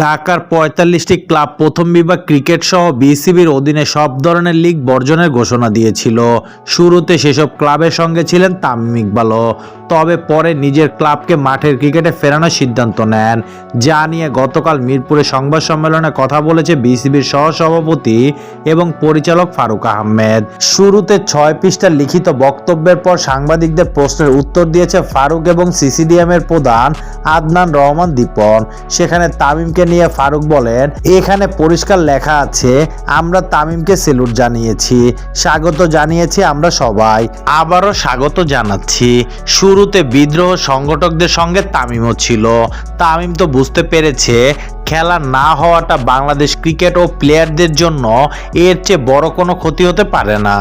ঢাকার পঁয়তাল্লিশটি ক্লাব প্রথম বিভাগ ক্রিকেট সহ বিসিবির অধীনে সব ধরনের লিগ বর্জনের ঘোষণা দিয়েছিল। শুরুতে সেসব ক্লাবের সঙ্গে ছিলেন তামিম ইকবালও। তবে পরে নিজের ক্লাবকে মাঠের ক্রিকেটে ফেরানোর সিদ্ধান্ত নেন। যা নিয়ে গতকাল মিরপুরে সংবাদ সম্মেলনে কথা বলেছে বিসিবির সহসভাপতি এবং পরিচালক ফারুক আহমেদ। শুরুতে ছয় পৃষ্ঠার লিখিত বক্তব্যের পর সাংবাদিকদের প্রশ্নের উত্তর দিয়েছে ফারুক এবং সিসিডিএম এর প্রধান আদনান রহমান দীপন। সেখানে তামিমকে নিয়ে ফারুক বলেন, এখানে পরিষ্কার লেখা আছে, আমরা তামিমকে সেলুট জানিয়েছি, স্বাগত জানিয়েছি আমরা সবাই, আবারও স্বাগত জানাচ্ছি। শুরুতে বিদ্রোহ সংগঠকদের সঙ্গে তামিমও ছিল। তামিম তো বুঝতে পেরেছে, খেলা না হওয়াটা বাংলাদেশ ক্রিকেট ও প্লেয়ারদের জন্য এর চেয়ে বড় কোনো ক্ষতি হতে পারে না।